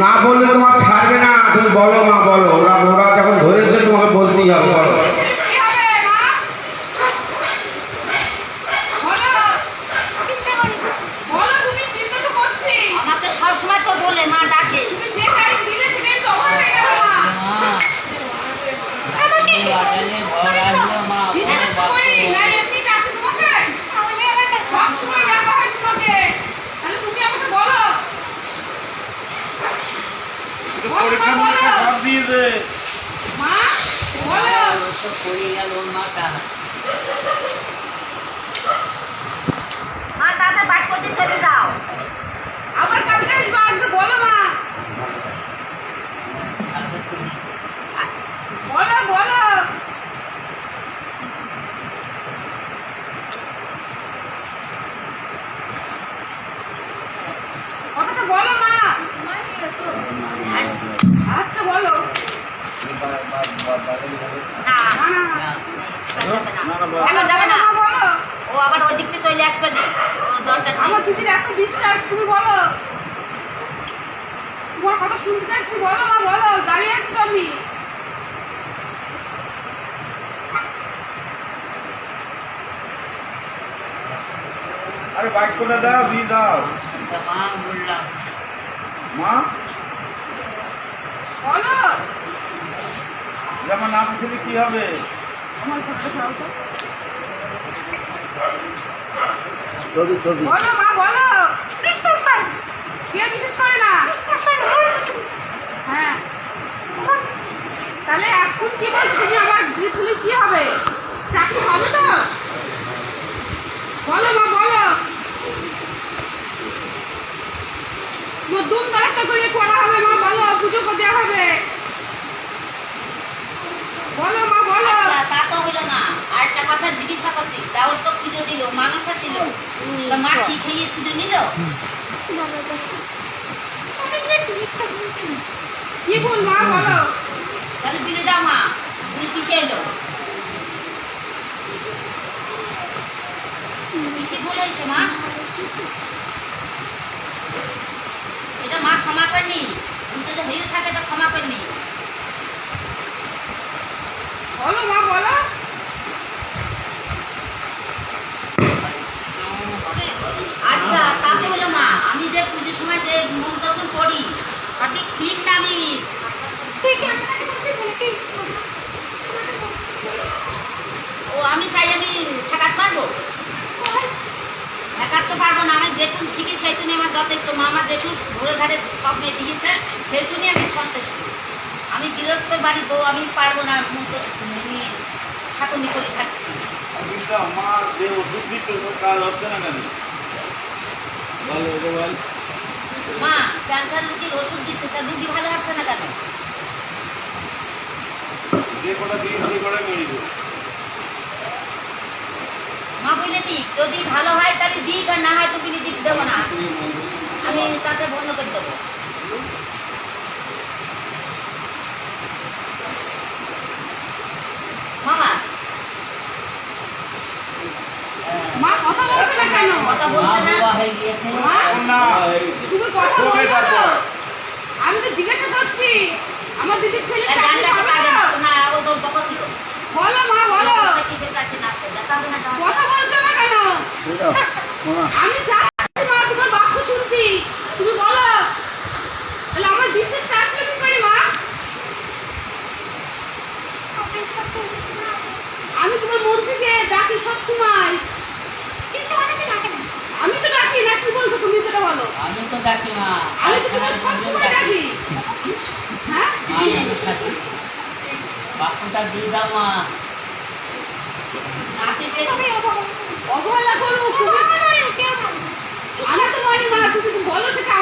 না বললে তোমার ছাড়বে না তুমি বলো মা বলো ওরা ওরা যখন ধরেছে তোমাকে বলতেই হবে বলো কি হবে মা বলো বলো তুমি চিন্তা তো করছি আমাকে সবসময় তো বলে মা ডাকে তুমি যে টাইম দিলে সেটাই তো অফ হয়ে গেল মা মা তুমি বাটালে ঘর আসলো মা বিশ্বাস করি না এমনি ডাকে তোমাকে সব সময় ডাকা হয় তোমাকে তাহলে তুমি আমাকে বলো বলো, মা, বলো। মা পড়ে গেল মাটা মা তাদের বাড়ি করতে চলে যাও আবার কালকে আসবা আজকে বলো মা বলো বলো কথাটা বলো মা আচ্ছা বলো না না না যাবে না। না, না, বলো। এখন যাবে না। ও আবার ওই দিক থেকে চলে আসবে না। দরকার আমার দিদির এত বিশ্বাস তুমি বলো। তোমার কথা শুনতে বলো মা বলো। দাঁড়িয়ে আছি তো আমি। আরে বাইক করে দাও দিয়ে দাও। মা বললাম। মা? বলো। যেমন নাম ছিল কি হবে? আমার কথা দাও তো। ছবি ছবি। বলো মা বলো। বিশ্বাস করে। কে বিশ্বাস করে না? হ্যাঁ। তাহলে এখন কি বলছো তুমি আমার দিদি তুলে কি হবে? চাকরি হবে তো? বলো মা বলো। দুম দায়িত্ব করে করা হবে মা বলো পুজো করতে হবে। বলো মা বলো আচ্ছা, তা তো হইল না আর একটা কথা জিজ্ঞাসা করছি তাও তো পুজো দিল মানুষা ছিল তা মা কি খেয়ে পুজো কি বল মা, বলো। তাহলে দিলে দাও মা তুমি কিসে এলো? কিসে ভুল হয়েছে মা। এটা মা ক্ষমা করেনি। তুমি যদি হয়ে থাকে, তো ক্ষমা করেনি বলো মা বলো আচ্ছা তাতে হলো মা আমি যে পুজোর সময় যে মন্ত্রগুলো পড়ি সঠিক ঠিক না আমি ও আমি চাই আমি ঠেকাতে পারব ঠেকাতে পারব না আমি শিখি আমার যথেষ্ট মা আমার যেটুকু ঘুরে ঘাড়ে স্বপ্নে দিয়েছে সেইটুকুনি আমি সন্তুষ্ট আমি গৃহস্থ বাড়ি বউ আমি পারব না নিয়ে ঠাকুর করে থাকতে মা যে ওষুধ দিচ্ছ কাজ হচ্ছে না কেন? মা ক্যান্সার রুগীর ওষুধ দিচ্ছে তা রুগী ভালো হচ্ছে না কেন? যে কটা দিয়ে যে কটা মেরিব মা বুঝলে যদি ভালো হয় তাহলে দিক আর না হয় তো কিনে দিক দেবো না। আমি তাকে বন্ধ করে দেবো মামা মা কথা বলছে না কেন কথা মা বলছে না বাবা হয়ে গিয়েছে মা না তুমি কথা বলবে বলছো তো? তারপর। আমি তো জিজ্ঞাসা করছি আমার দিদির ছেলে আর চাকরি জানলাতে পাবে পারবে তো? না না ও তো বকর দিল বলো মা বলো কিসের কাছে না দেখা হবে না কথা বলছো না কেন আমি চাচ্ছি মা তোমার বাক্য শুনছি। তুমি বলো। তাহলে আমার বিশ্বাসটা আসবে কি করে মা? আমি তোমার মন থেকে ডাকি সবসময়। আমি তো ডাকি না কি বলছো তুমি সেটা বলো। আমি তো ডাকি মা আমি তো তোমার সবসময় ডাকি। হ্যাঁ? বাপুটা দিয়ে দাও মা। অবহেলা করো তুমি আমি তো মানি মা তুমি বলো সেটা?